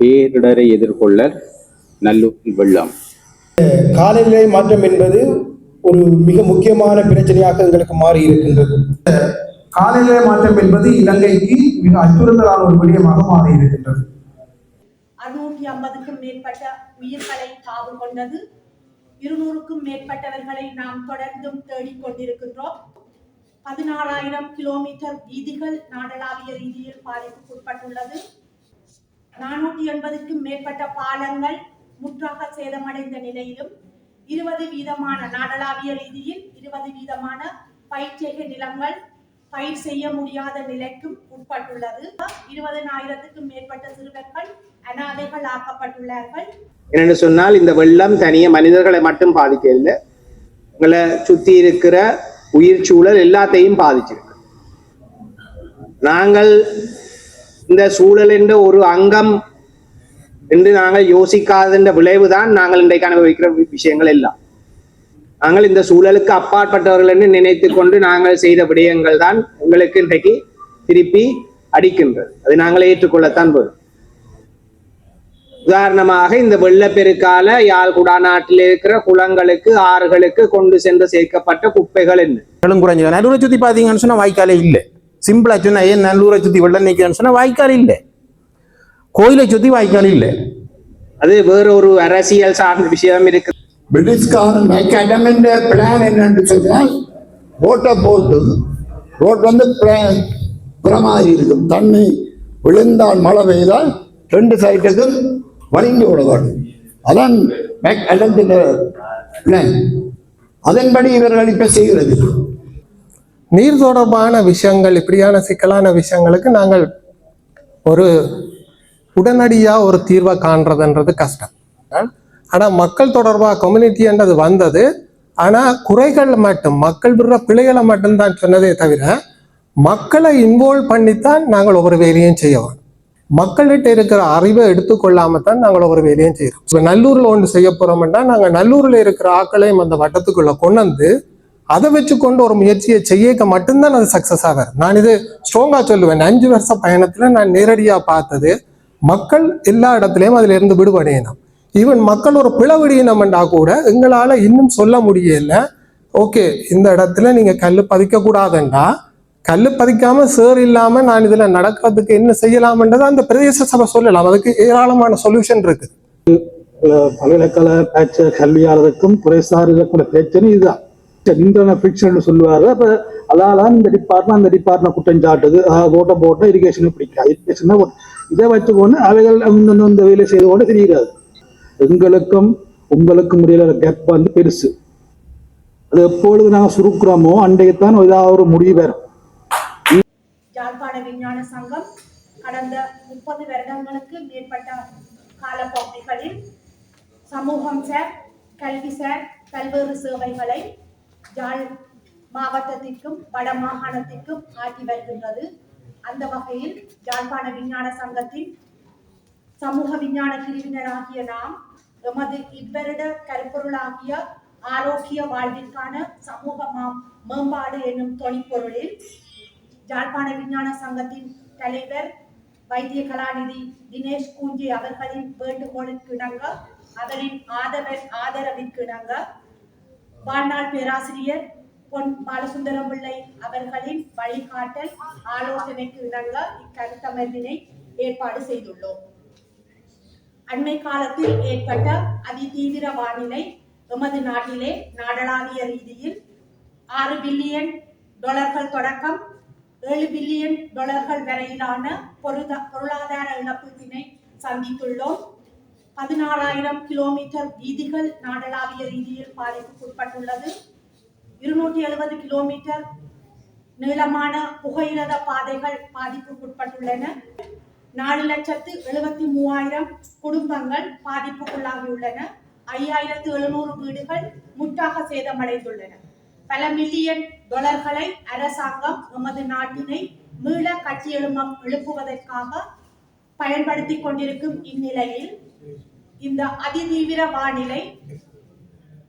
பேரிடரை எதிர்கொள்ள நல்லூரில் வெள்ளம். காலநிலை மாற்றம் என்பது ஒரு மிக முக்கியமான பிரச்சனையாக எங்களுக்கு மாறி இருக்கின்றது. காலநிலை மாற்றம் என்பது இலங்கைக்கு மிக அச்சுறுத்தலான ஒரு விடயமாக மாறி இருக்கின்றது. அறுநூற்றி ஐம்பதுக்கும் மேற்பட்ட உயிர்களை காவு கொண்டது. இருநூறுக்கும் மேற்பட்டவர்களை நாம் தொடர்ந்தும் தேடிக் கொண்டிருக்கின்றோம். பதினாறாயிரம் கிலோமீட்டர் வீதிகள் நாடளாவிய ரீதியில் பாதிப்புக்குட்பட்டுள்ளது. நானூற்றி எண்பதுக்கும் மேற்பட்ட பாலங்கள் முற்றாக சேதமடைந்த நிலையிலும் இருபது வீதமான நாடளாவிய ரீதியில் இருபது வீதமான பயிர்ச்செய்கை நிலங்கள் பயிர் செய்ய முடியாத நிலைக்கும் உட்பட்டுள்ளது. இருபதனாயிரத்துக்கும் மேற்பட்ட சிறுவர்கள் அனாதைகள் ஆக்கப்பட்டுள்ளார்கள். என்னென்னு சொன்னால் இந்த வெள்ளம் தனிய மனிதர்களை மட்டும் பாதிக்கவில்லை. உங்களை சுத்தி இருக்கிற உயிர் சூழல் எல்லாத்தையும் பாதிச்சிருக்கு. நாங்கள் இந்த சூழல் என்ற ஒரு அங்கம் என்று நாங்கள் யோசிக்காத விளைவுதான் நாங்கள் இன்றைக்கு அனுபவிக்கிற விஷயங்கள் எல்லாம். நாங்கள் இந்த சூழலுக்கு அப்பாற்பட்டவர்கள் என்று நினைத்து கொண்டு நாங்கள் செய்த விடயங்கள் தான் உங்களுக்கு இன்றைக்கு திருப்பி அடிக்கின்றது. அதை நாங்கள் ஏற்றுக்கொள்ளத்தான் வரும் உதாரணமாக இந்த வெள்ளப்பெருக்கால யாழ் குடாநாட்டில் இருக்கிற குளங்களுக்கு ஆறுகளுக்கு கொண்டு சென்று சேர்க்கப்பட்ட குப்பைகள் என்ன? வெள்ளம் குறைஞ்சது. நல்லூரை சுத்தி பாத்தீங்கன்னு சொன்னா வாய்க்காலே இல்லை. சிம்பிளாக சொன்னா ஏன் நல்லூரை சுற்றி வெள்ளம் நிற்கிறேன்னு சொன்னால் வாய்க்கால் இல்லை. கோயிலை சுற்றி வாய்க்கால் இல்லை. அது வேற ஒரு அரசியல் சார்ந்த விஷயம் இருக்கு. பிரிட்டிஷ்காரன் அகாடமின்ற பிளான் என்னன்னு சொன்னால் ரோட்டை போட்டு ரோட் வந்து பிளான் புறமாறி இருக்கும். தண்ணி விழுந்தால் மழை பெய்தால் ரெண்டு சைட்டுக்கும் வலிந்து விட வேண்டும் அதான் மேக் பிளான் அதன்படி இவர்கள் இப்ப செய்கிறது. நீர் தொடர்பான விஷயங்கள் இப்படியான சிக்கலான விஷயங்களுக்கு நாங்கள் ஒரு உடனடியாக ஒரு தீர்வை காண்றதுன்றது கஷ்டம். ஆனால் மக்கள் தொடர்பாக கம்யூனிட்டின்றது வந்தது. ஆனால் குறைகள் மட்டும் மக்கள் விடுற பிழைகளை மட்டும்தான் சொன்னதே தவிர மக்களை இன்வால்வ் பண்ணித்தான் நாங்கள் ஒவ்வொரு வேலையும் செய்யவோம் மக்கள்கிட்ட இருக்கிற அறிவை எடுத்துக்கொள்ளாம தான் நாங்கள் ஒவ்வொரு வேலையும் செய்கிறோம் இப்போ நல்லூரில் ஒன்று செய்ய போகிறோம்னா நாங்கள் நல்லூரில் இருக்கிற ஆக்களையும் அந்த வட்டத்துக்குள்ளே கொண்டு வந்து அதை வச்சுக்கொண்டு ஒரு முயற்சியை செய்யக்க மட்டும்தான் அது சக்சஸ் ஆகாது. நான் இது ஸ்ட்ராங்கா சொல்லுவேன். அஞ்சு வருஷ பயணத்துல நான் நேரடியா பார்த்தது மக்கள் எல்லா இடத்துலயும் அதுல இருந்து விடுபடையணும் ஈவன் மக்கள் ஒரு பிளவடியினம்டா கூட எங்களால இன்னும் சொல்ல முடியல. ஓகே இந்த இடத்துல நீங்க கல்லு பதிக்க கூடாதுண்டா கல்லு பதிக்காம சேர் இல்லாம நான் இதுல நடக்கிறதுக்கு என்ன செய்யலாம்ன்றதை அந்த பிரதேச சபை சொல்லலாம். அதுக்கு ஏராளமான சொல்யூஷன் இருக்கு பல்கலைக்கழக பேச்சு கல்வியாளருக்கும் துறைசார் இருக்கக்கூடிய இதுதான். இன்டர்னல் ஃபிக்ஷன் சொல்லுவார். அப்போ அதால இந்த டிபார்ட்மெண்ட் அந்த டிபார்ட்மெண்ட் குற்றம் சாட்டுது. ஓட்ட போட்டால் இரிகேஷனும் பிடிக்காது இரிகேஷன் இதை வச்சுக்கொண்டு அவைகள் இந்த இந்த வேலை செய்து கொண்டு தெரியாது எங்களுக்கும் உங்களுக்கும் இடையில கேப் வந்து பெருசு. அது எப்பொழுது நாங்கள் சுருக்குறோமோ அன்றைக்குத்தான் ஏதாவது ஒரு முடிவு வரும். யாழ்ப்பாண விஞ்ஞான சங்கம் கடந்த முப்பது வருடங்களுக்கு மேற்பட்ட காலப்பகுதிகளில் சமூகம் சார் கல்வி சார் பல்வேறு சேவைகளை யாழ் மாவட்டத்திற்கும் வட மாகாணத்திற்கும் ஆற்றி வருகின்றது. அந்த வகையில் யாழ்ப்பாண விஞ்ஞான சங்கத்தின் சமூக விஞ்ஞான பிரிவினராகிய நாம் எமது இவ்வருட கருப்பொருளாகிய ஆரோக்கிய வாழ்விற்கான சமூக மேம்பாடு என்னும் தொனிப்பொருளில் யாழ்ப்பாண விஞ்ஞான சங்கத்தின் தலைவர் வைத்திய கலாநிதி தினேஷ் கூஞ்சி அவர்களின் வேண்டுகோளுக்கு இணங்க அவரின் ஆதர ஆதரவிற்கு இணங்க வாழ்நாள் பேராசிரியர் பொன் பாலசுந்தரம் பிள்ளை அவர்களின் வழிகாட்டல் ஆலோசனைக்கு இணங்க இக்கருத்தமர்வினை ஏற்பாடு செய்துள்ளோம். அண்மை காலத்தில் ஏற்பட்ட அதிதீவிர வானிலை எமது நாட்டிலே நாடளாவிய ரீதியில் ஆறு பில்லியன் டொலர்கள் தொடக்கம் ஏழு பில்லியன் டொலர்கள் வரையிலான பொருளாதார இழப்பீட்டினை சந்தித்துள்ளோம். பதினாறாயிரம் கிலோமீட்டர் வீதிகள் நாடளாவிய ரீதியில் பாதிப்புக்குட்பட்டுள்ளது. இருநூற்றி எழுபது கிலோமீட்டர் நீளமான புகையிரத பாதைகள் பாதிப்புக்குட்பட்டுள்ளன. நாலு லட்சத்து எழுபத்தி மூவாயிரம் குடும்பங்கள் பாதிப்புக்குள்ளாகியுள்ளன. ஐயாயிரத்து எழுநூறு வீடுகள் முற்றாக சேதமடைந்துள்ளன. பல மில்லியன் டொலர்களை அரசாங்கம் நமது நாட்டினை மீள கட்டியெழும எழுப்புவதற்காக பயன்படுத்திக் கொண்டிருக்கும் இந்நிலையில் இந்த அதிதீவிர வானிலை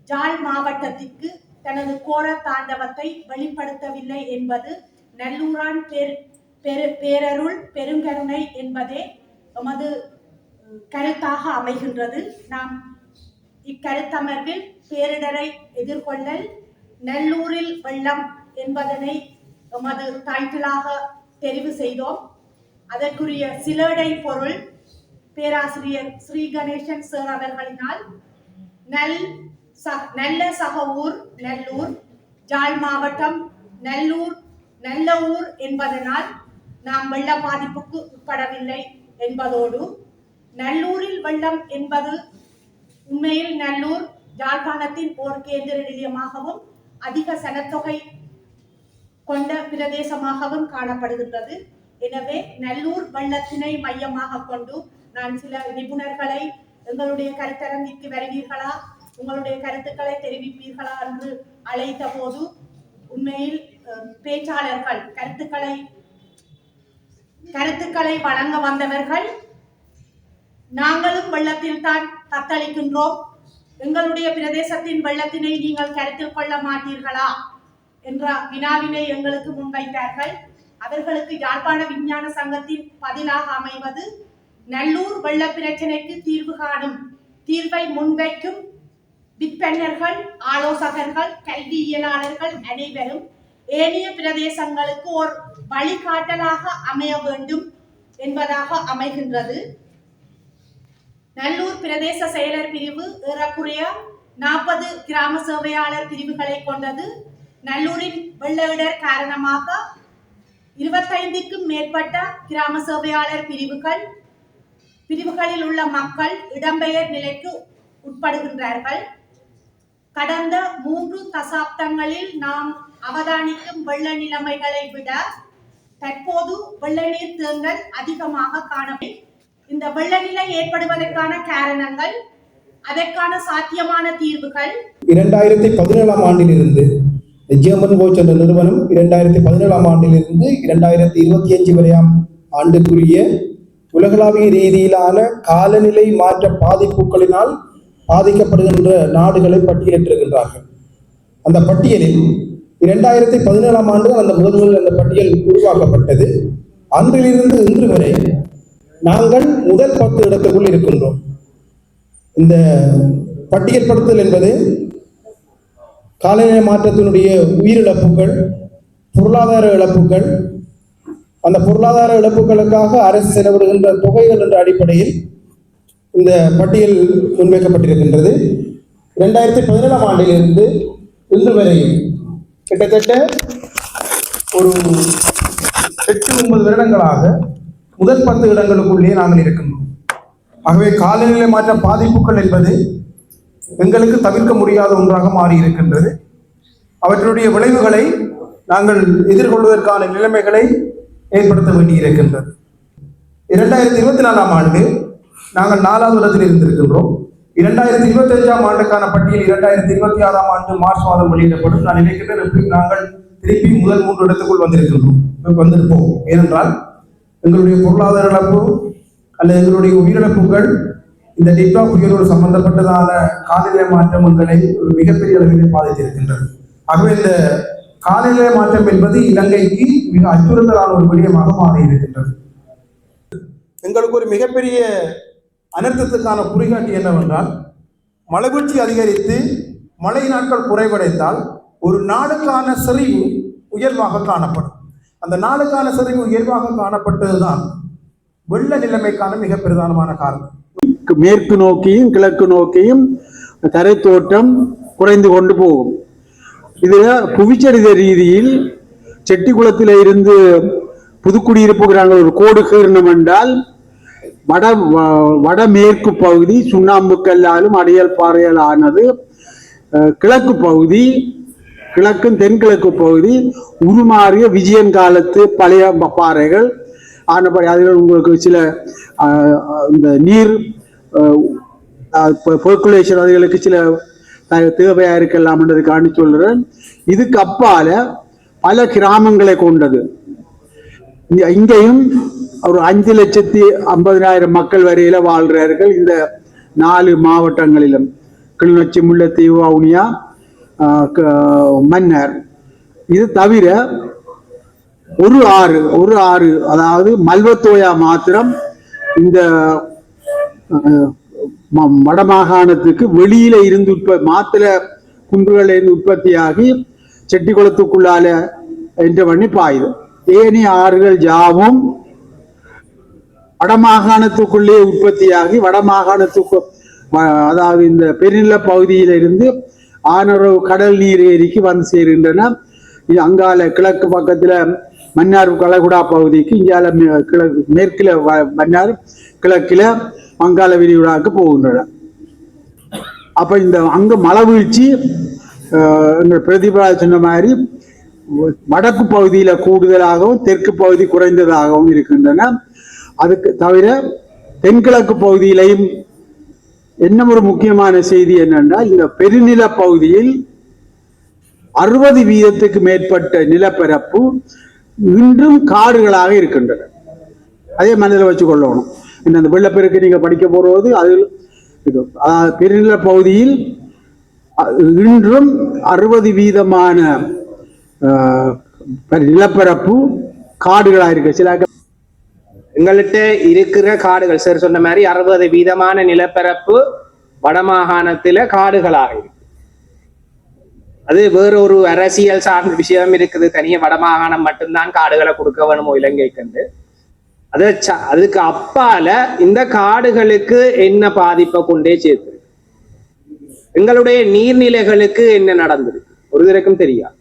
ஜாழ் மாவட்டத்திற்கு தனது கோர தாண்டவத்தை வெளிப்படுத்தவில்லை என்பது நல்லூரான் பேர் பெரு பேரருள் பெருங்கருணை என்பதே எமது கருத்தாக அமைகின்றது. நாம் இக்கருத்தமர்வில் பேரிடரை எதிர்கொள்ளல் நல்லூரில் வெள்ளம் என்பதனை எமது டைட்டிலாக தெரிவு செய்தோம். அதற்குரிய சிலடை பொருள் பேராசிரியர் ஸ்ரீ கணேசன் சார் அவர்களினால் நல் ச- நல்ல சக ஊர் நல்லூர் ஜாழ் மாவட்டம் நல்லூர் நல்ல ஊர் என்பதனால் நாம் வெள்ள பாதிப்புக்கு உட்படவில்லை என்பதோடு நல்லூரில் வெள்ளம் என்பது உண்மையில் நல்லூர் யாழ்ப்பாணத்தின் போர் கேந்திர நிலையமாகவும் அதிக சனத்தொகை கொண்ட பிரதேசமாகவும் காணப்படுகின்றது. எனவே நல்லூர் வெள்ளத்தினை மையமாக கொண்டு நான் சில நிபுணர்களை எங்களுடைய கருத்தரங்கிற்கு வருவீர்களா? உங்களுடைய கருத்துக்களை தெரிவிப்பீர்களா என்று அழைத்த போது உண்மையில் பேச்சாளர்கள் கருத்துக்களை கருத்துக்களை வழங்க வந்தவர்கள் நாங்களும் வெள்ளத்தில் தான் தத்தளிக்கின்றோம். எங்களுடைய பிரதேசத்தின் வெள்ளத்தினை நீங்கள் கருத்தில் கொள்ள மாட்டீர்களா? என்ற வினாவினை எங்களுக்கு முன்வைத்தார்கள். அவர்களுக்கு யாழ்ப்பாண விஞ்ஞான சங்கத்தின் பதிலாக அமைவது நல்லூர் வெள்ள பிரச்சனைக்கு தீர்வு காணும். தீர்வை முன்வைக்கும் விற்பனர்கள் ஆலோசகர்கள் கல்வியியலாளர்கள் அனைவரும் ஏனைய பிரதேசங்களுக்கு ஒரு வழிகாட்டலாக அமைய வேண்டும் என்பதாக அமைகின்றது. நல்லூர் பிரதேச செயலர் பிரிவு ஏறக்குறைய நாற்பது கிராம சேவையாளர் பிரிவுகளை கொண்டது. நல்லூரின் வெள்ள இடர் காரணமாக இருபத்தைந்துக்கும் மேற்பட்ட கிராம சேவையாளர் பிரிவுகள் பிரிவுகளில் உள்ள மக்கள் இடம்பெயர் நிலைக்கு உட்படுகின்றார்கள். கடந்த மூன்று தசாப்தங்களில் நாம் அவதானிக்கும் வெள்ள நிலைமைகளை விட தற்போது வெள்ள நீர் தேங்கல் அதிகமாக காணப்படும். இந்த வெள்ள நிலை ஏற்படுவதற்கான காரணங்கள் அதற்கான சாத்தியமான தீர்வுகள். இரண்டாயிரத்தி பதினேழாம் ஆண்டிலிருந்து ஜெர்மன் கோச் என்ற நிறுவனம் இரண்டாயிரத்தி பதினேழாம் ஆண்டிலிருந்து இரண்டாயிரத்தி இருபத்தி அஞ்சு வரையாம் ஆண்டுக்குரிய உலகளாவிய ரீதியிலான காலநிலை மாற்ற பாதிப்புகளினால் பாதிக்கப்படுகின்ற நாடுகளை பட்டியலிட்டிருக்கின்றார்கள். அந்த பட்டியலில் இரண்டாயிரத்தி பதினேழாம் ஆண்டு அந்த முதல் முதல் அந்த பட்டியல் உருவாக்கப்பட்டது. அன்றிலிருந்து இன்று வரை நாங்கள் முதல் பத்து இடத்துக்குள் இருக்கின்றோம். இந்த பட்டியல்படுத்தல் என்பது காலநிலை மாற்றத்தினுடைய உயிரிழப்புகள் பொருளாதார இழப்புகள் அந்த பொருளாதார இழப்புகளுக்காக அரசு செலவிடுகின்ற தொகைகள் என்ற அடிப்படையில் இந்த பட்டியல் முன்வைக்கப்பட்டிருக்கின்றது. ரெண்டாயிரத்தி பதினேழாம் ஆண்டிலிருந்து இன்று வரை கிட்டத்தட்ட ஒரு எட்டு ஒன்பது வருடங்களாக முதல் பத்து இடங்களுக்குள்ளேயே நாங்கள் இருக்கின்றோம். ஆகவே காலநிலை மாற்ற பாதிப்புகள் என்பது எங்களுக்கு தவிர்க்க முடியாத ஒன்றாக மாறி இருக்கின்றது அவற்றுடைய விளைவுகளை நாங்கள் எதிர்கொள்வதற்கான நிலைமைகளை ஏற்படுத்த வேண்டியிருக்கின்றது. இரண்டாயிரத்தி இருபத்தி நாலாம் ஆண்டு நாங்கள் நாலாவது இடத்தில் இருந்திருக்கின்றோம். இரண்டாயிரத்தி இருபத்தி அஞ்சாம் ஆண்டுக்கான பட்டியல் இரண்டாயிரத்தி இருபத்தி ஆறாம் ஆண்டு மார்ச் மாதம் வெளியிடப்படும். நான் நினைக்கிறேன் நாங்கள் திருப்பி முதல் மூன்று இடத்துக்குள் வந்திருக்கின்றோம். வந்திருப்போம். ஏனென்றால் எங்களுடைய பொருளாதார இழப்பு அல்லது எங்களுடைய உயிரிழப்புகள் இந்த டிப்டா புயலோடு சம்பந்தப்பட்டதான காலநிலை மாற்றம் எங்களை ஒரு மிகப்பெரிய அளவில் பாதித்திருக்கின்றது. ஆகவே இந்த காலநிலை மாற்றம் என்பது இலங்கைக்கு மிக அச்சுறுத்தலான ஒரு விடயமாக மாறி இருக்கின்றது எங்களுக்கு ஒரு மிகப்பெரிய அனர்த்தத்துக்கான குறிகாட்டி என்னவென்றால் மழைவீழ்ச்சி அதிகரித்து மழை நாட்கள் குறைவடைந்தால் ஒரு நாளுக்கான செறிவு உயர்வாக காணப்படும். அந்த நாளுக்கான செறிவு உயர்வாக காணப்பட்டதுதான் வெள்ள நிலைமைக்கான மிக பிரதானமான காரணம். மேற்கு நோக்கியும் கிழக்கு நோக்கியும் தரைத்தோட்டம் குறைந்து கொண்டு போகும். இது புவிச்சரித ரீதியில் செட்டிக்குளத்தில் இருந்து புதுக்குடியிருப்புக்கு நாங்கள் ஒரு கோடு கீரணம் என்றால் வட வ- வடமேற்கு பகுதி சுண்ணாம்பு கல்லாலும் அடையல் பாறையால் ஆனது கிழக்கு பகுதி கிழக்கும் தென்கிழக்கு பகுதி உருமாறிய விஜயன் காலத்து பழைய பாறைகள். ஆனபடி அதில் உங்களுக்கு சில இந்த நீர் பெர்குலேஷன் அதுகளுக்கு சில த- தேவையா இருக்கலாம்ன்றதுக்காண்டி சொல்றேன் இதுக்கு அப்பால பல கிராமங்களை கொண்டது. இங்கேயும் ஒரு அஞ்சு லட்சத்தி ஐம்பதினாயிரம் மக்கள் வரையில வாழ்கிறார்கள் இந்த நாலு மாவட்டங்களிலும். கிளிநொச்சி முல்லைத்தீவு வவுனியா ஆஹ், மன்னர். இது தவிர ஒரு ஆறு ஒரு ஆறு அதாவது மல்வத்தோயா மாத்திரம் இந்த வடமாகாணத்துக்கு வெளியில இருந்து உற்ப மாத்திர குன்றுகள் இருந்து உற்பத்தியாகி செட்டிக்குளத்துக்குள்ளால என்ற பண்ணி பாயுது ஏனைய ஆறுகள் ஜாவும் வடமாகாணத்துக்குள்ளே உற்பத்தியாகி வடமாகாணத்துக்கு அதாவது இந்த பெருநில பகுதியிலிருந்து ஆனரவு கடல் நீர் ஏரிக்கு வந்து சேருகின்றன. இது அங்கால கிழக்கு பக்கத்துல மன்னார் கலகுடா பகுதிக்கு இங்கால மே- கிழக்கு மேற்கில் வ- மன்னார் கிழக்கில வங்காள விரிகுடாவுக்கு போகின்றன. அப்ப இந்த அங்கு மழை வீழ்ச்சி அஹ், எங்கள் பிரதிபா சொன்ன மாதிரி வடக்கு பகுதியில கூடுதலாகவும் தெற்கு பகுதி குறைந்ததாகவும் இருக்கின்றன. அதுக்கு தவிர தென்கிழக்கு பகுதியிலையும் என்ன ஒரு முக்கியமான செய்தி என்னென்றால் இந்த பெருநில பகுதியில் அறுபது வீதத்துக்கு மேற்பட்ட நிலப்பரப்பு இன்றும் காடுகளாக இருக்கின்றன. அதே மனதில் வச்சு கொள்ளணும் இந்த அந்த வெள்ளப்பெருக்கு நீங்க படிக்க போகிறது அதில் பெருநில பகுதியில் இன்றும் அறுபது வீதமான நிலப்பரப்பு காடுகளாக இருக்கு. சில எங்கள்கிட்ட இருக்கிற காடுகள் சார் சொன்ன மாதிரி அறுபது வீதமான நிலப்பரப்பு வடமாகாணத்துல காடுகளாக இருக்கு. அது வேற ஒரு அரசியல் சார்ந்த விஷயம் இருக்குது. தனியா வடமாகாணம் மட்டும்தான் காடுகளை கொடுக்க வேணுமோ இலங்கைக்கு அது அதுக்கு அப்பால இந்த காடுகளுக்கு என்ன பாதிப்பை கொண்டே சேர்த்து. எங்களுடைய நீர்நிலைகளுக்கு என்ன நடந்திருக்கு ஒரு தரக்கும் தெரியாது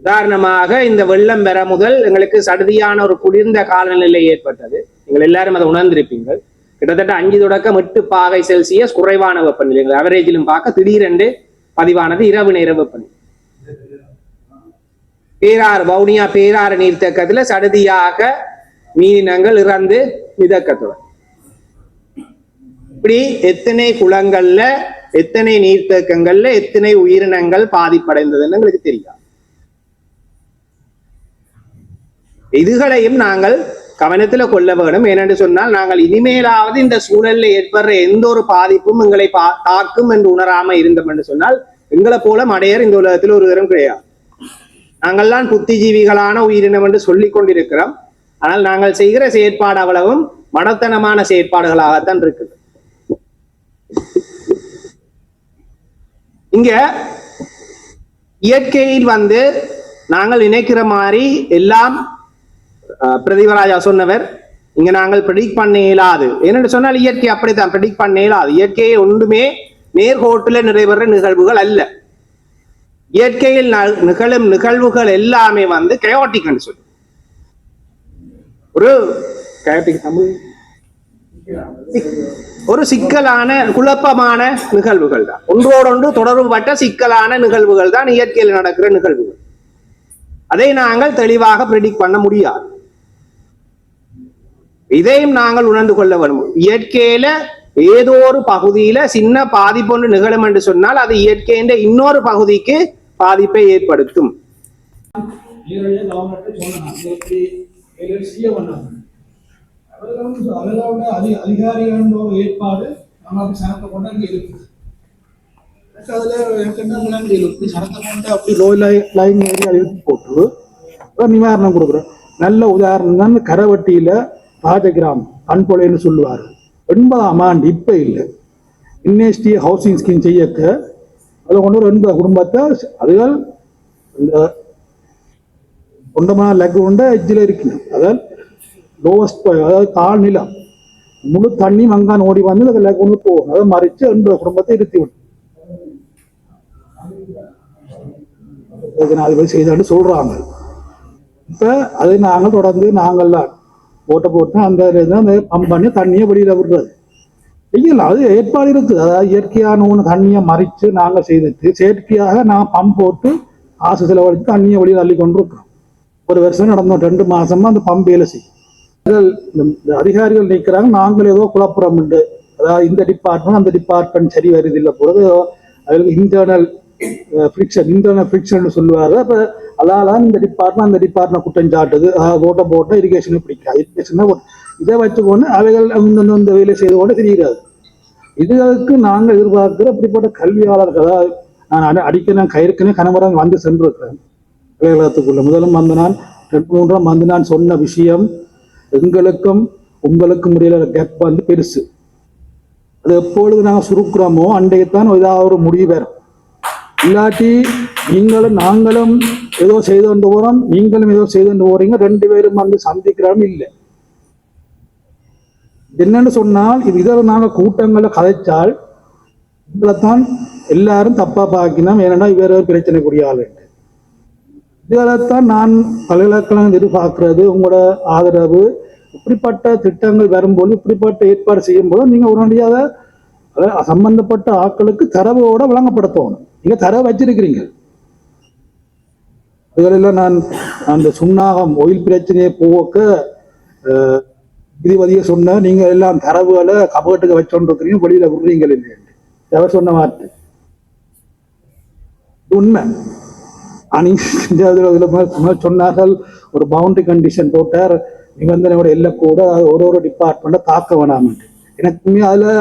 உதாரணமாக இந்த வெள்ளம் பெற முதல் எங்களுக்கு சடுதியான ஒரு குளிர்ந்த காலநிலை ஏற்பட்டது. நீங்கள் எல்லாரும் அதை உணர்ந்திருப்பீங்கள் கிட்டத்தட்ட அஞ்சு தொடக்கம் எட்டு பாகை செல்சியஸ் குறைவான வெப்பநிலை. அவரேஜிலும் பார்க்க திடீரென்று பதிவானது இரவு நேர வெப்பநிலை. பேராறு வவுனியா பேராறு நீர்த்தேக்கத்துல சடுதியாக மீனங்கள் இறந்து மிதக்கத்துடன் இப்படி எத்தனை குளங்கள்ல எத்தனை நீர்த்தேக்கங்கள்ல எத்தனை உயிரினங்கள் பாதிப்படைந்ததுன்னு எங்களுக்கு தெரியாது இதுகளையும் நாங்கள் கவனத்துல கொள்ள வேண்டும். ஏனென்று சொன்னால் நாங்கள் இனிமேலாவது இந்த சூழல்ல ஏற்படுற எந்த ஒரு பாதிப்பும் எங்களை பா- தாக்கும் என்று உணராம இருந்தோம் என்று சொன்னால் எங்களை போல மடையர் இந்த உலகத்தில் ஒரு தரம் கிடையாது. நாங்கள்தான் புத்திஜீவிகளான உயிரினம் என்று சொல்லிக் கொண்டிருக்கிறோம். ஆனால் நாங்கள் செய்கிற செயற்பாடு அவ்வளவும் மடத்தனமான செயற்பாடுகளாகத்தான் இருக்குது. இங்க இயற்கையில் வந்து நாங்கள் நினைக்கிற மாதிரி எல்லாம் அஹ், சொன்னவர் இங்க நாங்கள் ப்ரெடிக்ட் பண்ண இயலாது. ஏனென்று சொன்னால் இயற்கை அப்படித்தான் ப்ரெடிக்ட் பண்ண இயலாது. இயற்கையை ஒன்றுமே நேர்கோட்டில் நிறைவேற நிகழ்வுகள் அல்ல. இயற்கையில் நிகழும் நிகழ்வுகள் எல்லாமே வந்து கயோட்டிக்னு சொல்லி. ஒரு தமிழ் ஒரு சிக்கலான குழப்பமான நிகழ்வுகள் தான். ஒன்றோடொன்று தொடர்புபட்ட சிக்கலான நிகழ்வுகள் தான் இயற்கையில் நடக்கிற நிகழ்வுகள். அதை நாங்கள் தெளிவாக ப்ரெடிக்ட் பண்ண முடியாது. இதையும் நாங்கள் உணர்ந்து கொள்ள வேண்டும். இயற்கையில ஏதோ ஒரு பகுதியில சின்ன பாதிப்பு ஒன்று நிகழும் என்று சொன்னால் அது இயற்கையின் இன்னொரு பகுதிக்கு பாதிப்பை ஏற்படுத்தும். நேரடியாக செய்ய வேண்டாம் அவர்களும் அவர்களோட அதி அதிகாரிகளோட ஏற்பாடு நமக்கு சனத்தை கொண்டு அங்கே இருக்குது எனக்கு அதுல இருக்கு சனத்தை கொண்டு அப்படி லோ லைன் ஏரியா இழுத்து போட்டு ஒரு நிவாரணம் கொடுக்குறோம் நல்ல உதாரணம் தான் கரவட்டியில ராஜகிராம் பண்பொலைன்னு சொல்லுவார் எண்பதாம் ஆண்டு இப்ப இல்லை இன்னேஸ்டி ஹவுசிங் ஸ்கீம் செய்யக்க அதை கொண்டு ஒரு எண்பது குடும்பத்தை அதுகள் இந்த ஒன்றமான லெக் கொண்ட எஜ்ஜில் இருக்கணும் அதாவது லோவஸ்ட் அதாவது தாழ்நிலம் முழு தண்ணி மங்கான் ஓடி வந்து அந்த லெக் ஒன்று போகும். அதை மறித்து எண்பது குடும்பத்தை இருத்தி விடும். ஜனாதிபதி செய்தான்னு சொல்றாங்க. இப்ப அதை நாங்கள் தொடர்ந்து நாங்கள்லாம் ஓட்ட போட்டு அந்த அந்த பம்ப் பண்ணி தண்ணியை வெளியில விடுறது. செய்யலாம் அது ஏற்பாடு இருக்குது. அதாவது இயற்கையான ஒன்று தண்ணியை மறித்து நாங்கள் செய்துட்டு செயற்கையாக நான் பம்ப் போட்டு காசு செலவழித்து தண்ணியை வெளியில் அள்ளி கொண்டு இருக்கிறோம் ஒரு வருஷம் நடந்தோம் ரெண்டு மாசமா அந்த பம்ப் வேலை செய்யும். இந்த அதிகாரிகள் நிற்கிறாங்க நாங்கள் ஏதோ குழப்புறம் உண்டு. அதாவது இந்த டிபார்ட்மெண்ட் அந்த டிபார்ட்மெண்ட் சரி வருது இல்லை பொழுது அதில் இன்டர்னல் ஃபிரிக்ஷன் இன்டர்னல் ஃப்ரிக்ஷன் சொல்லுவாரு அப்போ அதால இந்த டிபார்ட்மெண்ட் அந்த டிபார்ட்மெண்ட் குற்றம் சாட்டுது. ஓட்ட போட்டால் இரிகேஷனை பிடிக்காது. இரிகேஷன் இதை வச்சுக்கொண்டு அவைகள் இந்த இந்த வேலை செய்து கொண்டு தெரியாது இதுகளுக்கு நாங்கள் எதிர்பார்க்கிற அப்படிப்பட்ட கல்வியாளர்கள் அதாவது நான் அடி- அடிக்க நான் கணவரம் வந்து சென்றிருக்கிறேன் அலுவலகத்துக்குள்ள முதலும் வந்து நான் ரெண்டு மூன்றாம் வந்து நான் சொன்ன விஷயம் எங்களுக்கும் உங்களுக்கும் இடையில கேப் வந்து பெருசு. அது எப்பொழுது நாங்கள் சுருக்குறோமோ அன்றைக்குத்தான் ஏதாவது ஒரு முடிவு பெறும் இல்லாட்டி நீங்களும் நாங்களும் ஏதோ செய்து கொண்டு போகிறோம் நீங்களும் ஏதோ செய்து கொண்டு போறீங்க ரெண்டு பேரும் வந்து சந்திக்கிறோம் இல்லை. என்னன்னு சொன்னால் இது இதில் நாங்கள் கூட்டங்களை கதைச்சால் உங்களைத்தான் எல்லாரும் தப்பா பார்க்கணும் ஏன்னா இவர் பிரச்சனைக்குரிய ஆள். இதில்தான் நான் பல்கலைக்கழகம் எதிர்பார்க்கிறது உங்களோட ஆதரவு இப்படிப்பட்ட திட்டங்கள் வரும்போது இப்படிப்பட்ட ஏற்பாடு செய்யும் போது நீங்க உடனடியாக சம்பந்தப்பட்ட ஆட்களுக்கு தரவோட வழங்கப்படுத்தணும். நீங்க தரவு வச்சிருக்கிறீங்க. இதுகளில் நான் அந்த சுண்ணாகம் ஒயில் பிரச்சனையை போக்க அஹ், நீதிபதியை சொன்ன நீங்க எல்லாம் தரவுகளை கபட்டுக்கு வச்சோன்றிருக்கிறீங்க வெளியில விடுறீங்க இல்லை அவர் சொன்ன வார்த்தை. உண்மை. உண்மை அனீங்க சொன்னார்கள். ஒரு பவுண்டரி கண்டிஷன் போட்டார். நிபந்தனையோட எல்லை கூட ஒரு ஒரு டிபார்ட்மெண்ட்டை தாக்க வேணாம்ட்டு எனக்குமே அதில்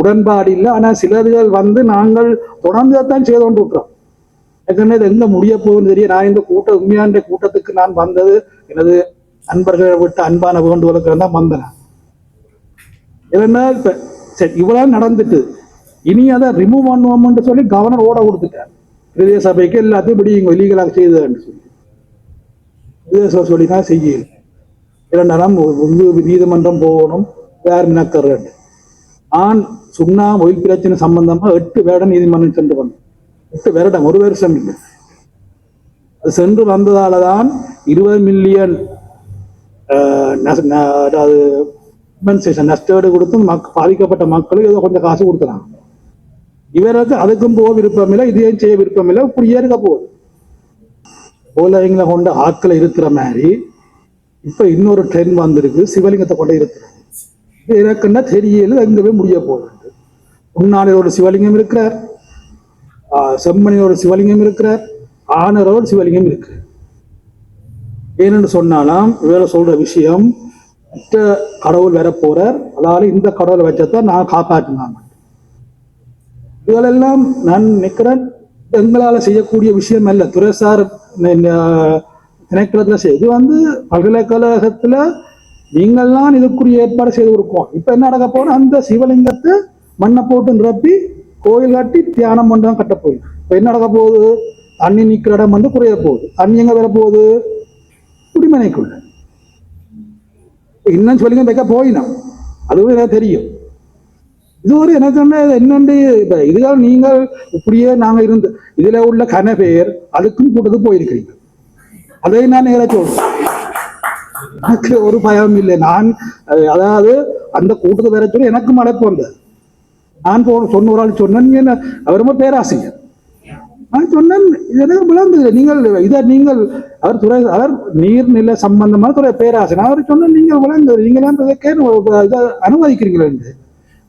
உடன்பாடு இல்லை. ஆனா சிலர்கள் வந்து நாங்கள் தொடர்ந்து தான் செய்து கொண்டு விட்டுறோம். ஏற்கனவே இது எங்க முடிய போகுதுன்னு தெரியும் நான் இந்த கூட்டம் உண்மையான கூட்டத்துக்கு நான் வந்தது எனது நண்பர்களை விட்டு அன்பான வேண்டுகோளுக்கு தான் வந்தேன் இல்லைன்னா இப்போ சரி இவ்வளோ நடந்துட்டு இனி அதை ரிமூவ் பண்ணுவோம்னு சொல்லி கவர்னர் ஓட கொடுத்துட்டார். பிரதேச சபைக்கு எல்லாத்தையும் இப்படி இங்க லீகலாக செய்ததுன்னு சொல்லி. பிரதேச சபை சொல்லி தான் செய்யல இரண்டாம் நீதிமன்றம் போகணும் வேறு மினக்கர் ஆண் சுண்ணா ஒயில் பிரச்சனை சம்பந்தமா எட்டு வேடம் நீதிமன்றம் சென்று வந்தோம் எட்டு வருடம் ஒரு வருஷம் இல்லை. அது சென்று வந்ததால தான் இருபது மில்லியன் அதாவது compensation, நஷ்டஈடு கொடுத்து மக் பாதிக்கப்பட்ட மக்களுக்கு ஏதோ கொஞ்சம் காசு கொடுத்துறாங்க இவருக்கு அதுக்கும் போக விருப்பம் இல்லை இதையும் செய்ய விருப்பம் இல்லை இப்படியே இருக்க போகுது. போலங்களை கொண்ட ஆட்களை இருக்கிற மாதிரி இப்போ இன்னொரு ட்ரெண்ட் வந்திருக்கு சிவலிங்கத்தை கொண்டு இருக்கிறது எனக்குன்னா தெரியல எங்கவே முடிய போகுது உன்னாளில் ஒரு சிவலிங்கம் இருக்கிறார் ஆஹ் செம்மணியில் ஒரு சிவலிங்கம் இருக்கிறார் ஆனரோட ஒரு சிவலிங்கம் இருக்கு ஏனென்று சொன்னாலாம் இவரை சொல்ற விஷயம் மற்ற கடவுள் வர போறார் அதாவது இந்த கடவுளை வச்சதான் நான் காப்பாற்றினாங்க. இதுகளெல்லாம் நான் நிற்கிறேன் எங்களால் செய்யக்கூடிய விஷயம் அல்ல. துறைசார் திணைக்களத்தில் செய்ய இது வந்து பல்கலைக்கழகத்துல நீங்கள்லாம் இதுக்குரிய ஏற்பாடு செய்து கொடுப்போம் இப்ப என்ன நடக்க போனால் அந்த சிவலிங்கத்தை மண்ணை போட்டு நிரப்பி கோயில் கட்டி தியானம் மண்டபம் கட்ட போகுது. இப்ப என்ன நடக்க போகுது? அண்ணி நிக்கிற இடம் வந்து குறைய போகுது. அண்ணி எங்கே வர போகுது? குடிமனைக்குள்ள. இன்னும் சொல்லிங்க வைக்க போயினா அதுவும் எனக்கு தெரியும். இது ஒரு எனக்கு என்ன என்னண்டு? இப்ப இதுதான் நீங்கள் இப்படியே நாங்க இருந்து இதுல உள்ள கன பெயர் அதுக்கும் கூட்டத்துக்கு போயிருக்கிறீங்க. அதை நான் நேர சொல்றேன். எனக்கு ஒரு பயம் இல்லை. நான் அதாவது அந்த கூட்டத்து வேற சொல்லி எனக்கு மழைப்பு வந்தது நான் போ சொன்ன ஒரு ஆள் சொன்னேன் என்ன அவர் ரொம்ப பேராசிரியர். நான் சொன்னேன் இது எனக்கு விளங்குது. நீங்கள் இதை நீங்கள் அவர் துறை அவர் நீர்நிலை சம்பந்தமான துறை பேராசிரியர். அவர் சொன்னேன் நீங்கள் விளங்குது. நீங்களாம் இதை அனுமதிக்கிறீங்களா என்று.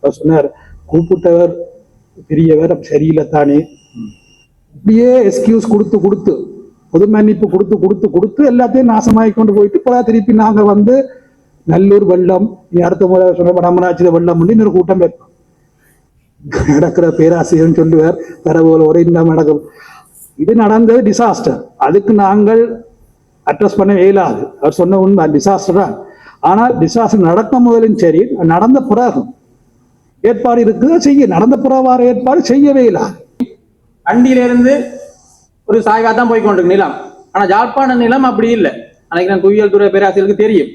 அவர் சொன்னார் கூப்பிட்டவர் பெரியவர் சரியில்லை தானே இப்படியே எக்ஸ்கியூஸ் கொடுத்து கொடுத்து பொது மன்னிப்பு கொடுத்து கொடுத்து கொடுத்து எல்லாத்தையும் நாசமாகி கொண்டு போயிட்டு இப்போ திருப்பி நாங்க வந்து நல்லூர் வெள்ளம் இனி அடுத்த முறை சொன்ன வடமராட்சி வெள்ளம் பண்ணி இன்னொரு கூட்டம் வைப்போம். நடக்கிற பேராசிரியர் சொல்லுவார் தரவுகள் ஒரே இல்லாம நடக்கும். இது நடந்தது டிசாஸ்டர் அதுக்கு நாங்கள் அட்ரஸ் பண்ண இயலாது. அவர் சொன்ன உண்மை டிசாஸ்டர் தான். ஆனால் டிசாஸ்டர் நடக்கும் முதலும் சரி நடந்த பிறகு ஏற்பாடு இருக்குது செய்ய நடந்த புறவார ஏற்பாடு செய்யவே இல்லை. அண்டியிலிருந்து ஒரு சாய்வாக தான் போய் கொண்டிருக்கு நிலம். ஆனா ஜாழ்ப்பாண நிலம் அப்படி இல்லை. அன்னைக்கு நான் குவியல் துறை பேராசிரியருக்கு தெரியும்.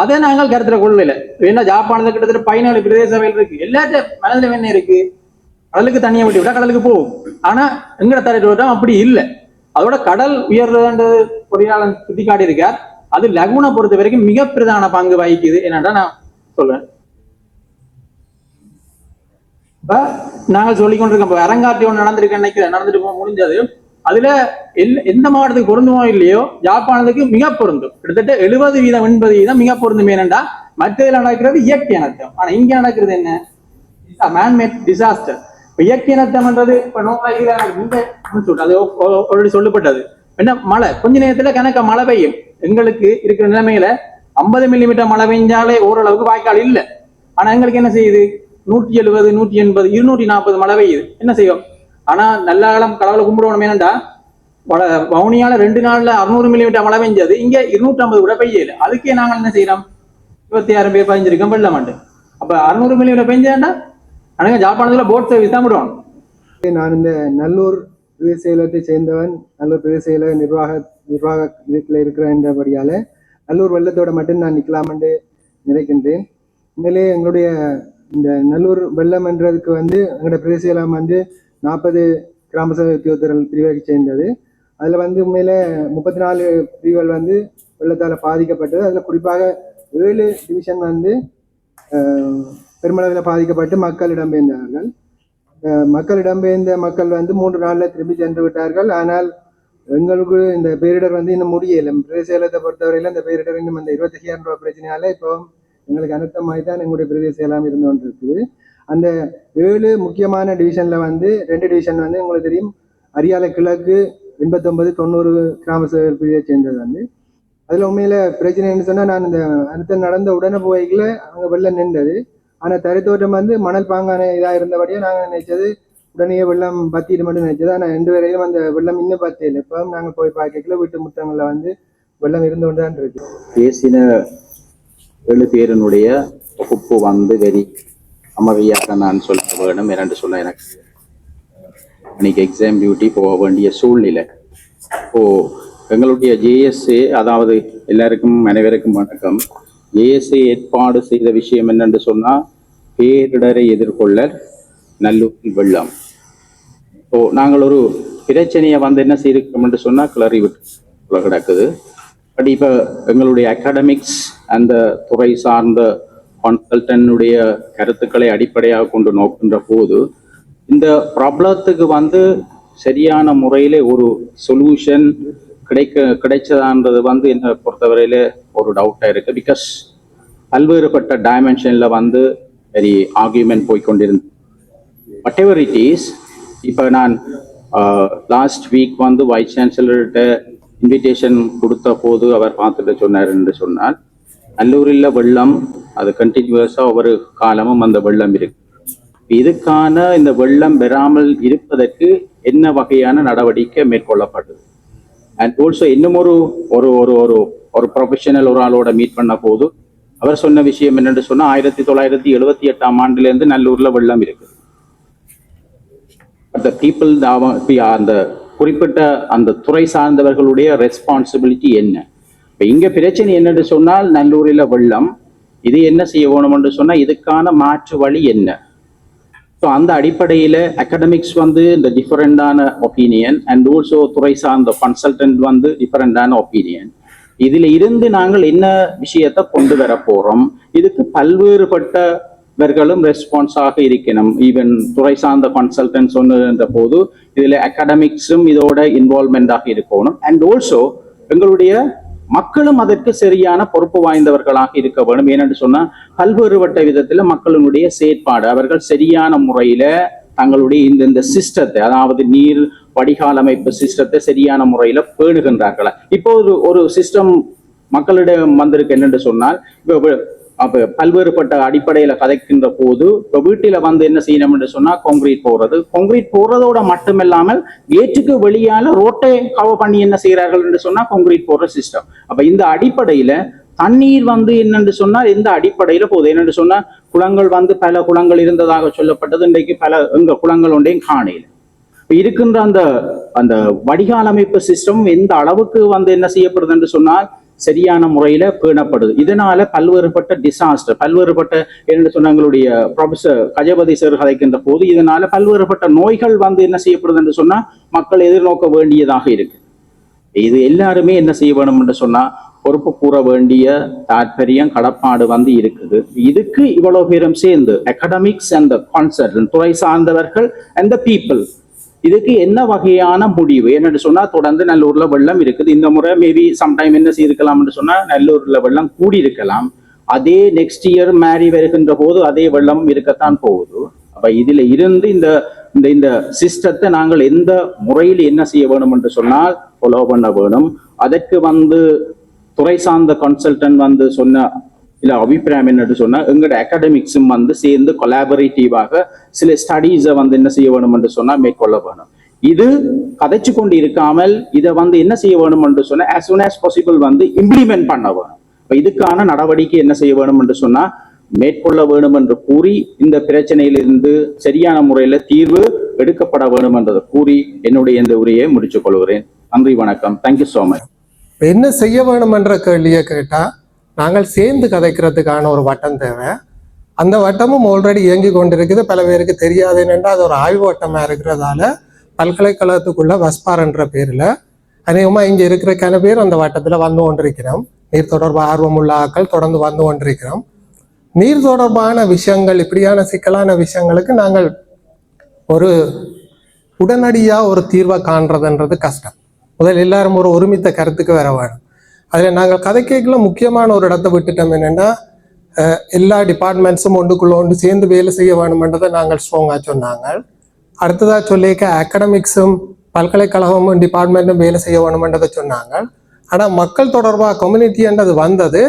அதை நாங்கள் கருத்துல கொள்ளல ஏன்னா ஜாப்பானது கிட்டத்தட்ட பதினாலு பிரதேச சபைகள் இருக்கு. எல்லாத்த மனதில் என்ன இருக்கு. கடலுக்கு தண்ணியை விட்டு விட்டா கடலுக்கு போகும். ஆனா எங்கட தரையில அப்படி இல்லை. அதோட கடல் உயர்றதுன்றது பொறியாளர் சுட்டி காட்டியிருக்கார் அது லகுனை பொறுத்த வரைக்கும் மிக பிரதான பங்கு வகிக்குது. என்னன்றா நான் சொல்றேன் இப்ப நாங்கள் சொல்லிக்கொண்டிருக்கோம். இப்ப அரங்காட்டி ஒன்று நடந்திருக்கு நினைக்கிறேன் நடந்துட்டு போக முடிஞ்சது. அதுல எல் எந்த மாவட்டத்துக்கு பொருந்துமோ இல்லையோ யாழ்ப்பாணத்துக்கு மிக பொருந்தும். கிட்டத்தட்ட எழுபது வீதம் எண்பது வீதம் மிக பொருந்தும். ஏனென்றா மற்றதுல நடக்கிறது இயற்கை இனத்தம். ஆனா இங்க நடக்கிறது என்ன? மேன்மேட் டிசாஸ்டர் இப்ப இயற்கை இனத்தம்ன்றது இப்ப நோக்காக அது ஆல்ரெடி சொல்லப்பட்டது. என்ன? மழை. கொஞ்ச நேரத்துல கணக்க மழை பெய்யும். எங்களுக்கு இருக்கிற நிலைமையில ஐம்பது மில்லிமீட்டர் மழை பெஞ்சாலே ஓரளவுக்கு வாய்க்கால் இல்லை. ஆனா எங்களுக்கு என்ன செய்யுது? நூற்றி எழுபது நூற்றி எண்பது இருநூற்றி நாற்பது மழை பெய்யுது. என்ன செய்வோம் ஆனால் நல்ல காலம் கடவுளை கும்பிடுவோம் என்னண்டா? வட- வவுனியால ரெண்டு நாள்ல அறுநூறு மில்லிமீட்டர் மழை பெஞ்சது. இங்க இருநூற்றி ஐம்பது கூட பெய்யல. அதுக்கே நாங்கள் என்ன செய்யறோம்? இருபத்தி ஆறு பேர் பதிஞ்சிருக்கோம் வெள்ளம் ஆண்டு அப்ப அறுநூறு மில்லிமீட்டர் பெஞ்சேன்டா ஆனால் ஜாழ்ப்பாணத்துல போட் சர்வீஸ் தான் விடுவோம் நான் இந்த நல்லூர் பிரதேச செயலகத்தை சேர்ந்தவன் நல்லூர் பிரதேச செயலக நிர்வாக நிர்வாக இதுல இருக்கிறேன்றபடியால் நல்லூர் வெள்ளத்தோட மட்டும் நான் நிற்கலாமென்று நினைக்கின்றேன். உண்மையிலே எங்களுடைய இந்த நல்லூர் வெள்ளம் என்றதுக்கு வந்து எங்களோட பிரதேச வந்து நாற்பது கிராம சபை உத்தியோகத்தர்கள் பிரிவை சேர்ந்தது. அதில் வந்து உண்மையில் முப்பத்தி நாலு பிரிவுகள் வந்து வெள்ளத்தால் பாதிக்கப்பட்டது. அதில் குறிப்பாக ஏழு டிவிஷன் வந்து பெருமளவில் பாதிக்கப்பட்டு மக்கள் இடம்பெயர்ந்தார்கள். மக்கள் இடம்பெயர்ந்த மக்கள் வந்து மூன்று நாளில் திரும்பி சென்று விட்டார்கள். ஆனால் எங்களுக்கு இந்த பேரிடர் வந்து இன்னும் முடியலை. பிரதேச செயலகத்தை பொறுத்தவரையில் இந்த பேரிடர் இன்னும் அந்த இருபத்தஞ்சாயிரம் ரூபாய் பிரச்சனையால இப்போ எங்களுக்கு அனுத்தமாய் தான் எங்களுடைய பிரதேச எல்லாம் இருந்து கொண்டு இருக்குது அந்த ஏழு முக்கியமான டிவிஷன்ல வந்து ரெண்டு டிவிஷன் வந்து உங்களுக்கு தெரியும் அரியாலை கிழக்கு எண்பத்தொன்பது தொண்ணூறு கிராம சேவை பிரிவை சேர்ந்தது வந்து. அதில் உண்மையில் பிரச்சனைன்னு சொன்னால் நான் இந்த அடுத்த நடந்த உடனே போய்க்குள்ள அங்கே வெள்ளம் நின்றது. ஆனால் தரைத்தோட்டம் வந்து மணல் பாங்கான இதாக இருந்தபடியே நாங்கள் நினைச்சது உடனே வெள்ளம் பத்திட்டு மட்டும் நினைச்சது. ஆனால் ரெண்டு வரையும் அந்த வெள்ளம் இன்னும் பத்தியில். இப்போ நாங்கள் போய் பார்க்கல வீட்டு முத்தங்களில் வந்து வெள்ளம் இருந்து கொண்டு தான் இருக்கு. பேசின ஏழு பேரினுடைய தொகுப்பு வந்து வெறி அமைதியாக நான் சொல்ல வேணும். இரண்டு சொல்ல எனக்கு. இன்னைக்கு எக்ஸாம் டியூட்டி போக வேண்டிய சூழ்நிலை. இப்போ எங்களுடைய ஜேஎஸ்ஏ அதாவது எல்லாருக்கும் அனைவருக்கும் வணக்கம். ஜேஎஸ்ஏ ஏற்பாடு செய்த விஷயம் என்னென்று சொன்னால் பேரிடரை எதிர்கொள்ள நல்லூரில் வெள்ளம். இப்போ நாங்கள் ஒரு பிரச்சனையை வந்து என்ன செய்திருக்கோம் என்று சொன்னால் கிளறி விட்டு கிடக்குது. பட் இப்போ எங்களுடைய அகாடமிக்ஸ் அந்த துறை சார்ந்த கன்சல்டனுடைய கருத்துக்களை அடிப்படையாக கொண்டு நோக்கின்ற போது இந்த ப்ராப்ளத்துக்கு வந்து சரியான முறையில் ஒரு சொல்யூஷன் கிடைக்க கிடைச்சதான்றது வந்து என்னை பொறுத்தவரையில் ஒரு டவுட்டாக இருக்கு. பிகாஸ் பல்வேறுபட்ட டைமென்ஷனில் வந்து வெரி ஆர்கியூமெண்ட் போய்கொண்டிருந்தது வாட் எவர் இட் இஸ் இப்போ நான் லாஸ்ட் வீக் வந்து வைஸ் சான்சலர்கிட்ட இன்விடேஷன் கொடுத்த போது அவர் பார்த்துட்டு சொன்னார் என்று சொன்னால் நல்லூரில் வெள்ளம் அது கண்டினியூஸாக ஒவ்வொரு காலமும் அந்த வெள்ளம் இருக்கு. இதுக்கான இந்த வெள்ளம் பெறாமல் இருப்பதற்கு என்ன வகையான நடவடிக்கை மேற்கொள்ளப்பட்டது? அண்ட் ஆல்சோ இன்னும் ஒரு ஒரு ஒரு ஒரு ஒரு ப்ரொஃபஷனல் ஒரு ஆளோட மீட் பண்ண போது அவர் சொன்ன விஷயம் என்னன்னு சொன்னா ஆயிரத்தி தொள்ளாயிரத்தி எழுபத்தி எட்டாம் ஆண்டுல இருந்து நல்லூர்ல வெள்ளம் இருக்குது. அந்த பீப்புள் அந்த குறிப்பிட்ட அந்த துறை சார்ந்தவர்களுடைய ரெஸ்பான்சிபிலிட்டி என்ன? இப்போ இங்கே பிரச்சனை என்னன்னு சொன்னால் நல்லூரில் வெள்ளம். இது என்ன செய்ய வேணும்னு சொன்னால் இதுக்கான மாற்று வழி என்ன? ஸோ அந்த அடிப்படையில் அகடமிக்ஸ் வந்து இந்த டிஃபரெண்டான ஒப்பீனியன் அண்ட் ஆல்சோ துறை சார்ந்த கன்சல்டன்ட் வந்து டிஃபரெண்டான ஒப்பீனியன் இதில் இருந்து நாங்கள் என்ன விஷயத்தை கொண்டு வர போகிறோம் இதுக்கு பல்வேறுபட்டவர்களும் ரெஸ்பான்ஸாக இருக்கணும். ஈவன் துறை சார்ந்த கன்சல்டன்ட் சொன்னதுன்ற போது இதில் அகாடமிக்ஸும் இதோட இன்வால்மெண்டாக இருக்கணும். அண்ட் ஆல்சோ எங்களுடைய மக்களும் அதற்கு சரியான பொறுப்பு வாய்ந்தவர்களாக இருக்க வேண்டும். ஏனென்று சொன்னால் பல்வேறுபட்ட விதத்துல மக்களினுடைய செயற்பாடு அவர்கள் சரியான முறையில தங்களுடைய இந்த இந்த சிஸ்டத்தை அதாவது நீர் வடிகால் அமைப்பு சிஸ்டத்தை சரியான முறையில பேணுகின்றார்களா? இப்போ ஒரு ஒரு சிஸ்டம் மக்களிடம் வந்திருக்கு என்னென்று சொன்னால் இப்போ அப்ப பல்வேறுபட்ட அடிப்படையில கதைக்கின்ற போது இப்ப வீட்டில வந்து என்ன செய்யணும் என்று சொன்னா கான்கிரீட் போடுறது கான்கிரீட் போடுறதோட மட்டுமில்லாமல் கேட்டுக்கு வெளியால ரோட்டை கவர் பண்ணி என்ன செய்யறார்கள் என்று சொன்னா கான்கிரீட் போடுற சிஸ்டம் அப்ப இந்த அடிப்படையில தண்ணீர் வந்து என்னென்று சொன்னா எந்த அடிப்படையில போகுது? என்னென்று சொன்னா குளங்கள் வந்து பல குளங்கள் இருந்ததாக சொல்லப்பட்டது. இன்றைக்கு பல எங்க குளங்கள் ஒன்றையும் காணையில் இருக்கின்ற அந்த அந்த வடிகால் அமைப்பு சிஸ்டம் எந்த அளவுக்கு வந்து என்ன செய்யப்படுது என்று சொன்னால் சரியான முறையில பேணப்படுது. இதனால பல்வேறுபட்ட டிசாஸ்டர் பல்வேறுபட்ட என்ன சொன்னாங்களுடைய ப்ரொஃபஸர் கஜபதி சார் கதைக்கின்ற போது இதனால பல்வேறுபட்ட நோய்கள் வந்து என்ன செய்யப்படுது என்று சொன்னா மக்கள் எதிர்நோக்க வேண்டியதாக இருக்கு. இது எல்லாருமே என்ன செய்ய வேணும் என்று சொன்னா பொறுப்பு கூற வேண்டிய தாற்பயம் கடப்பாடு வந்து இருக்குது. இதுக்கு இவ்வளவு பேரும் சேர்ந்து அகடமிக்ஸ் அண்ட் கான்சர்ட் துறை சார்ந்தவர்கள் அண்ட் த பீப்புள் இதுக்கு என்ன வகையான முடிவு? என்னென்று சொன்னா தொடர்ந்து நல்லூர்ல வெள்ளம் இருக்குது. இந்த முறை மேபி சம்டைம் என்ன செய்திருக்கலாம்னு என்று சொன்னா நல்லூர்ல வெள்ளம் கூடி இருக்கலாம் அதே நெக்ஸ்ட் இயர் மேரி வருகின்ற போது அதே வெள்ளம் இருக்கத்தான் போகுது. அப்ப இதுல இருந்து இந்த இந்த இந்த சிஸ்டத்தை நாங்கள் எந்த முறையில் என்ன செய்ய வேணும் என்று சொன்னால் ஃபாலோ பண்ண வேணும். அதற்கு வந்து துறை சார்ந்த கன்சல்டன்ட் வந்து சொன்ன இல்ல அபிப்பிராயம் என்னட்டு சொன்னா எங்களோட அகாடமிக்ஸும் வந்து சேர்ந்து கொலாபரேட்டிவாக சில ஸ்டடீஸை வந்து என்ன செய்ய வேணும் என்று சொன்னா மேற்கொள்ள வேணும். இது கதைச்சு கொண்டு இருக்காமல் இதை வந்து என்ன செய்ய வேணும் என்று சொன்னா as சூன் as possible வந்து இம்ப்ளிமெண்ட் பண்ண வேணும். இப்ப இதுக்கான நடவடிக்கை என்ன செய்ய வேணும் என்று சொன்னா மேற்கொள்ள வேண்டும் என்று கூறி இந்த பிரச்சனையிலிருந்து சரியான முறையில் தீர்வு எடுக்கப்பட வேண்டும் என்றதை கூறி என்னுடைய இந்த உரையை முடித்துக் கொள்கிறேன். நன்றி வணக்கம். தேங்க்யூ ஸோ மச் என்ன செய்ய வேணுமென்ற கேள்வியை கேட்டால் நாங்கள் சேர்ந்து கதைக்கிறதுக்கான ஒரு வட்டம் தேவை. அந்த வட்டமும் ஆல்ரெடி இயங்கி கொண்டிருக்குது. பல பேருக்கு தெரியாது என்னென்னா அது ஒரு ஆய்வு வட்டமாக இருக்கிறதால பல்கலைக்கழகத்துக்குள்ள வஸ்பார் என்ற அநேகமாக இங்கே இங்க இருக்கிற கன பேர் அந்த வட்டத்தில் வந்து கொண்டிருக்கிறோம். நீர் தொடர்பு ஆர்வமுள்ள ஆக்கள் தொடர்ந்து வந்து கொண்டிருக்கிறோம். நீர் தொடர்பான விஷயங்கள் இப்படியான சிக்கலான விஷயங்களுக்கு நாங்கள் ஒரு உடனடியாக ஒரு தீர்வை காண்றதுன்றது கஷ்டம். முதல் எல்லாரும் ஒரு ஒருமித்த கருத்துக்கு வர வேணும். அதில் நாங்கள் கதை கேட்கல முக்கியமான ஒரு இடத்தை விட்டுட்டோம் என்னென்னா எல்லா டிபார்ட்மெண்ட்ஸும் ஒன்றுக்குள்ள ஒன்று சேர்ந்து வேலை செய்ய வேணுமென்றதை நாங்கள் ஸ்ட்ராங்காக சொன்னாங்க. அடுத்ததாக சொல்லியிருக்க அகடமிக்ஸும் பல்கலைக்கழகமும் டிபார்ட்மெண்ட்டும் வேலை செய்ய வேணுமென்றதை சொன்னாங்க. ஆனால் மக்கள் தொடர்பாக கம்யூனிட்டின்றது வந்தது.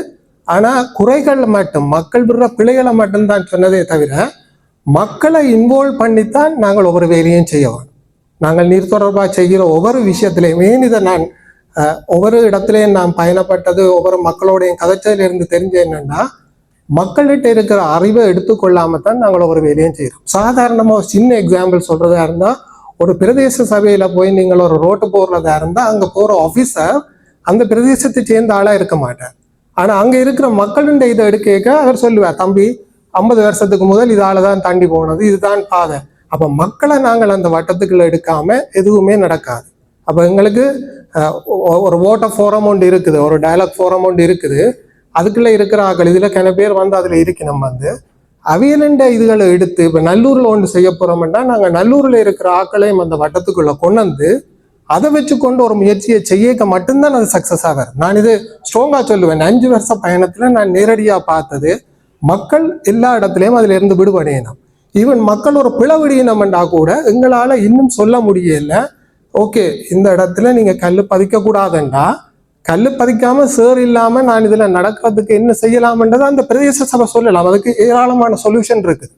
ஆனால் குறைகள் மட்டும் மக்கள் விடுற பிழைகளை மட்டும்தான் சொன்னதே தவிர மக்களை இன்வால்வ் பண்ணித்தான் நாங்கள் ஒவ்வொரு வேலையும் செய்ய வேணும் நாங்கள் நீர் தொடர்பாக செய்கிற ஒவ்வொரு விஷயத்திலையுமே இதை நான் ஒவ்வொரு இடத்துலையும் நான் பயணப்பட்டது ஒவ்வொரு மக்களோடையும் கதைச்சதிலிருந்து தெரிஞ்ச என்னன்னா மக்கள்கிட்ட இருக்கிற அறிவை எடுத்துக்கொள்ளாம தான் நாங்கள் ஒவ்வொரு வேலையும் செய்கிறோம் சாதாரணமாக ஒரு சின்ன எக்ஸாம்பிள் சொல்றதா இருந்தா ஒரு பிரதேச சபையில போய் நீங்கள் ஒரு ரோட்டு போடுறதா இருந்தால் அங்கே போகிற ஆஃபீஸர் அந்த பிரதேசத்தை சேர்ந்த ஆளாக இருக்க மாட்டார். ஆனால் அங்கே இருக்கிற மக்களுடைய இதை எடுக்க அவர் சொல்லுவார் தம்பி ஐம்பது வருஷத்துக்கு முதல் இதால தான் தாண்டி போனது இதுதான் பாதை. அப்போ மக்களை நாங்கள் அந்த வட்டத்துக்குள்ள எடுக்காம எதுவுமே நடக்காது. அப்போ எங்களுக்கு ஒரு ஓட்ட ஃபோரம் ஒன்று இருக்குது ஒரு டயலாக் ஃபோரம் ஒன்று இருக்குது. அதுக்குள்ளே இருக்கிற ஆக்கள் இதில் கிண பேர் வந்து அதில் இருக்கணும் வந்து. அவியலண்ட இதுகளை எடுத்து இப்போ நல்லூரில் ஒன்று செய்ய போகிறோம்னா நாங்கள் நல்லூரில் இருக்கிற ஆக்களையும் அந்த வட்டத்துக்குள்ளே கொண்டு வந்து அதை வச்சுக்கொண்டு ஒரு முயற்சியை செய்யக்க மட்டும்தான் அது சக்ஸஸ் ஆகாது நான் இது ஸ்ட்ராங்காக சொல்லுவேன். அஞ்சு வருஷ பயணத்தில் நான் நேரடியாக பார்த்தது மக்கள் எல்லா இடத்துலையும் அதில் இருந்து விடுபடையணும் ஈவன் மக்கள் ஒரு பிளவடியினம்டா கூட எங்களால் இன்னும் சொல்ல முடியலை. ஓகே இந்த இடத்துல நீங்க கல் பதிக்கக்கூடாதுண்டா கல் பதிக்காம சேர் இல்லாம நான் இதுல நடக்கிறதுக்கு என்ன செய்யலாம்ன்றது அந்த பிரதேச சபை சொல்லலாம். அதுக்கு ஏராளமான சொல்யூஷன் இருக்குது.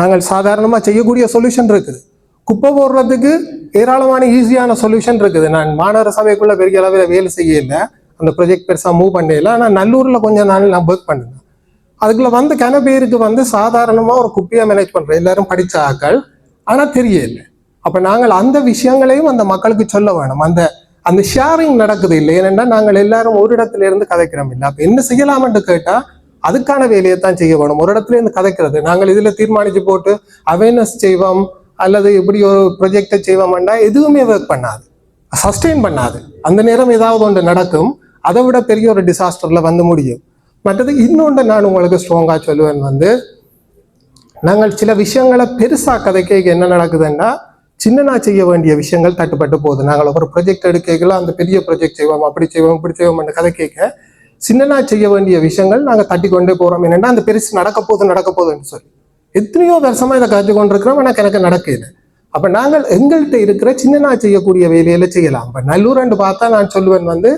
நாங்கள் சாதாரணமாக செய்யக்கூடிய சொல்யூஷன் இருக்குது. குப்பை போடுறதுக்கு ஏராளமான ஈஸியான சொல்யூஷன் இருக்குது. நான் மாநகர சபைக்குள்ள பெரிய அளவில் வேலை செய்யல. அந்த ப்ரொஜெக்ட் பெருசாக மூவ் பண்ணல. ஆனால் நல்லூரில் கொஞ்சம் நாள் நான் ஒர்க் பண்ணேன். அதுக்குள்ள வந்து கன பேருக்கு வந்து சாதாரணமாக ஒரு குப்பையை மேனேஜ் பண்ணுறேன் எல்லாரும் படித்த ஆக்கள் ஆனால் தெரியலை. அப்ப நாங்கள் அந்த விஷயங்களையும் அந்த மக்களுக்கு சொல்ல வேணும். அந்த அந்த ஷேரிங் நடக்குது இல்லை? ஏனென்றா நாங்கள் எல்லாரும் ஒரு இடத்துல இருந்து கதைக்கிறோம் இல்லை? அப்ப என்ன செய்யலாம்னு கேட்டா அதுக்கான வேலையை தான் செய்ய வேணும். ஒரு இடத்துல இருந்து கதைக்கிறது. நாங்கள் இதுல தீர்மானிச்சு போட்டு அவேர்னஸ் செய்வோம் அல்லது இப்படி ஒரு ப்ரொஜெக்டை செய்வோம்னா எதுவுமே ஒர்க் பண்ணாது. சஸ்டெயின் பண்ணாது. அந்த நேரம் ஏதாவது ஒன்று நடக்கும். அதை விட பெரிய ஒரு டிசாஸ்டர்ல வந்து முடியும். மற்றது இன்னொன்று நான் உங்களுக்கு ஸ்ட்ராங்கா சொல்லுவேன் வந்து நாங்கள் சில விஷயங்களை பெருசா கதைக்க என்ன நடக்குதுன்னா சின்னனா செய்ய வேண்டிய விஷயங்கள் தட்டுப்பட்டு போகுது. நாங்கள் ஒரு ப்ரொஜெக்ட் எடுக்கல அந்த பெரிய ப்ரொஜெக்ட் செய்வோம் அப்படி செய்வோம் இப்படி செய்வோம்னு கதை கேட்க சின்னனா செய்ய வேண்டிய விஷயங்கள் நாங்கள் தட்டி கொண்டே போறோம். என்னென்னா அந்த பெருசு நடக்க போகுது நடக்க போகுதுன்னு சொல்லி. எத்தனையோ வருஷமா இதை கற்று கொண்டிருக்கிறோம் ஆனால் எனக்கு நடக்குது அப்ப நாங்கள் எங்கள்கிட்ட இருக்கிற சின்னனா செய்யக்கூடிய வேலையில செய்யலாம். இப்ப நல்லூரண்டு பார்த்தா நான் சொல்லுவேன் வந்து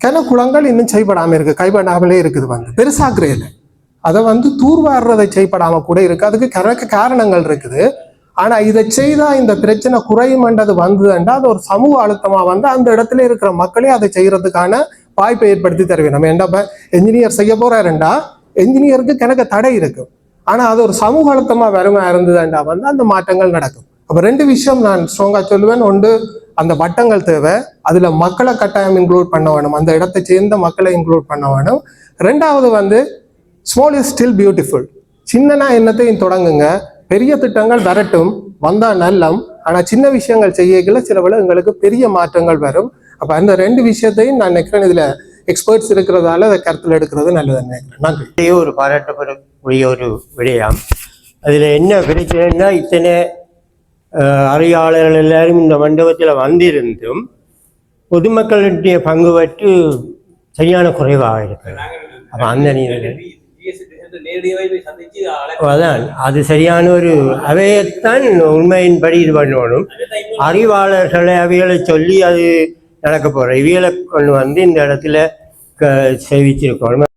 கிணக்குளங்கள் இன்னும் செய்யப்படாம இருக்கு கைப்படாமலே இருக்குது வந்து. பெருசாக்குறையில அதை வந்து தூர்வாடுறதை செய்யப்படாம கூட இருக்கு. அதுக்கு கணக்கு காரணங்கள் இருக்குது. ஆனா இதை செய்தா இந்த பிரச்சனை குறையுமன்றது வந்ததுண்டா அது ஒரு சமூக அழுத்தமா வந்து அந்த இடத்துல இருக்கிற மக்களே அதை செய்யறதுக்கான வாய்ப்பை ஏற்படுத்தி தருவேன் நம்ம என்ன என்ஜினியர் செய்ய போறாருண்டா என்ஜினியருக்கு கிணக்க தடை இருக்கும் ஆனா அது ஒரு சமூக அழுத்தமா வருமா இருந்ததுண்டா வந்து அந்த மாற்றங்கள் நடக்கும். அப்ப ரெண்டு விஷயம் நான் ஸ்ட்ராங்கா சொல்லுவேன். ஒன்று அந்த வட்டங்கள் தேவை. அதுல மக்களை கட்டாயம் இன்க்ளூட் பண்ண வேணும். அந்த இடத்தை சேர்ந்த மக்களை இன்க்ளூட் பண்ண வேணும். ரெண்டாவது வந்து ஸ்மால் இஸ் ஸ்டில் பியூட்டிஃபுல் சின்னனா என்னத்தையும் தொடங்குங்க. பெரிய திட்டங்கள் வரட்டும் வந்தா நல்லம். ஆனா சின்ன விஷயங்கள் செய்யல சில வேளை எங்களுக்கு பெரிய மாற்றங்கள் வரும். அப்ப அந்த ரெண்டு விஷயத்தையும் நான் நினைக்கிறேன் இதுல எக்ஸ்பர்ட்ஸ் இருக்கிறதால அதை கருத்தில் எடுக்கிறது நல்லதுன்னு நினைக்கிறேன். நன்றி. ஒரு பாராட்டப்படக்கூடிய ஒரு விடயம். அதில் என்ன பிரச்சனைன்னா இத்தனை அறியாளர்கள் எல்லாரும் இந்த மண்டபத்தில் வந்திருந்தும் பொதுமக்களுடைய பங்கு பற்றி சரியான குறைவாக இருக்கிறது. அப்போ அந்த நிலையில் அதான். அது சரியான ஒரு அவையத்தான் உண்மையின்படி இது பண்ணணும் அறிவாளர்களை அவைகளை சொல்லி அது நடக்க போகிற இவியலை கொண்டு வந்து இந்த இடத்துல க- செய்விச்சிருக்கணும்